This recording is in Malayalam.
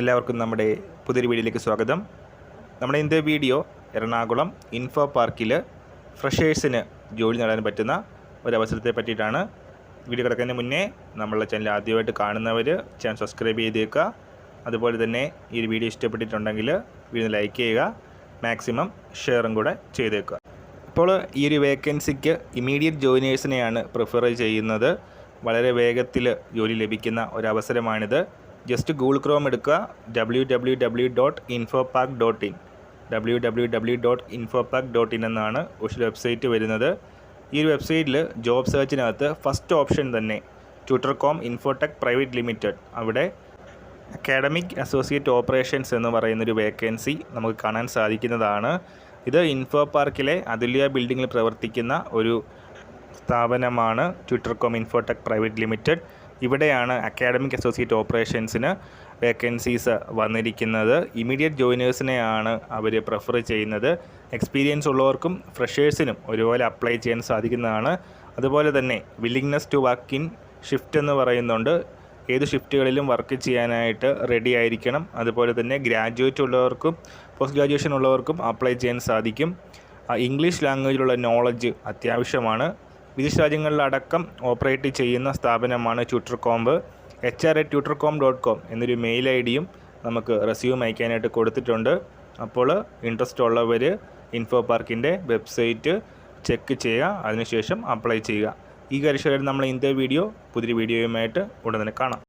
എല്ലാവർക്കും നമ്മുടെ പുതിയൊരു വീഡിയോയിലേക്ക് സ്വാഗതം. നമ്മുടെ ഇന്നത്തെ വീഡിയോ എറണാകുളം ഇൻഫോ പാർക്കിൽ ഫ്രഷേഴ്സിന് ജോലി നേടാൻ പറ്റുന്ന ഒരവസരത്തെ പറ്റിയിട്ടാണ്. വീഡിയോ കിടക്കുന്നതിന് മുന്നേ നമ്മളുടെ ചാനൽ ആദ്യമായിട്ട് കാണുന്നവർ ചാനൽ സബ്സ്ക്രൈബ് ചെയ്തേക്കുക. അതുപോലെ തന്നെ ഈ ഒരു വീഡിയോ ഇഷ്ടപ്പെട്ടിട്ടുണ്ടെങ്കിൽ വീഡിയോ ലൈക്ക് ചെയ്യുക മാക്സിമം ഷെയറും കൂടെ ചെയ്തേക്കുക. അപ്പോൾ ഈ ഒരു വേക്കൻസിക്ക് ഇമീഡിയറ്റ് ജോയിനേഴ്സിനെയാണ് പ്രിഫർ ചെയ്യുന്നത്. വളരെ വേഗത്തിൽ ജോലി ലഭിക്കുന്ന ഒരവസരമാണിത്. ജസ്റ്റ് ഗൂഗിൾ ക്രോം എടുക്കുക. W W W dot infopark dot in W W W dot infopark dot in എന്നാണ് ഒരു വെബ്സൈറ്റ് വരുന്നത്. ഈ ഒരു വെബ്സൈറ്റിൽ ജോബ് സെർച്ചിനകത്ത് ഫസ്റ്റ് ഓപ്ഷൻ തന്നെ Tutor Com Infotech private limited അവിടെ അക്കാഡമിക് അസോസിയേറ്റ് ഓപ്പറേഷൻസ് എന്ന് പറയുന്നൊരു വേക്കൻസി നമുക്ക് കാണാൻ സാധിക്കുന്നതാണ്. ഇത് ഇൻഫോ പാർക്കിലെ അതുല്യ ബിൽഡിങ്ങിൽ പ്രവർത്തിക്കുന്ന ഒരു സ്ഥാപനമാണ് Tutor Com Infotech private limited ഇവിടെയാണ് അക്കാഡമിക് അസോസിയേറ്റ് ഓപ്പറേഷൻസിന് വേക്കൻസീസ് വന്നിരിക്കുന്നത്. ഇമീഡിയറ്റ് ജോയിനേഴ്സിനെയാണ് അവർ പ്രിഫർ ചെയ്യുന്നത്. എക്സ്പീരിയൻസ് ഉള്ളവർക്കും ഫ്രഷേഴ്സിനും ഒരുപോലെ അപ്ലൈ ചെയ്യാൻ സാധിക്കുന്നതാണ്. അതുപോലെ തന്നെ willingness to work in shift എന്ന് പറയുന്നുണ്ട്. ഏത് ഷിഫ്റ്റുകളിലും വർക്ക് ചെയ്യാനായിട്ട് റെഡി ആയിരിക്കണം. അതുപോലെ തന്നെ ഗ്രാജുവേറ്റ് ഉള്ളവർക്കും പോസ്റ്റ് ഗ്രാജുവേഷൻ ഉള്ളവർക്കും അപ്ലൈ ചെയ്യാൻ സാധിക്കും. ഇംഗ്ലീഷ് ലാംഗ്വേജിലുള്ള നോളജ് അത്യാവശ്യമാണ്. വിദേശ രാജ്യങ്ങളിലടക്കം ഓപ്പറേറ്റ് ചെയ്യുന്ന സ്ഥാപനമാണ് Tutor Comb H R A Tutor Com dot com എന്നൊരു മെയിൽ ഐ ഡിയും നമുക്ക് റെസ്യൂം അയക്കാനായിട്ട് കൊടുത്തിട്ടുണ്ട്. അപ്പോൾ ഇൻട്രസ്റ്റ് ഉള്ളവർ ഇൻഫോ പാർക്കിന്റെ വെബ്സൈറ്റ് ചെക്ക് ചെയ്യുക അതിനുശേഷം അപ്ലൈ ചെയ്യുക. ഈ കാര്യത്തിൽ നമ്മൾ ഇന്നത്തെ വീഡിയോ പുതിയ വീഡിയോയുമായിട്ട് ഉടൻ തന്നെ കാണാം.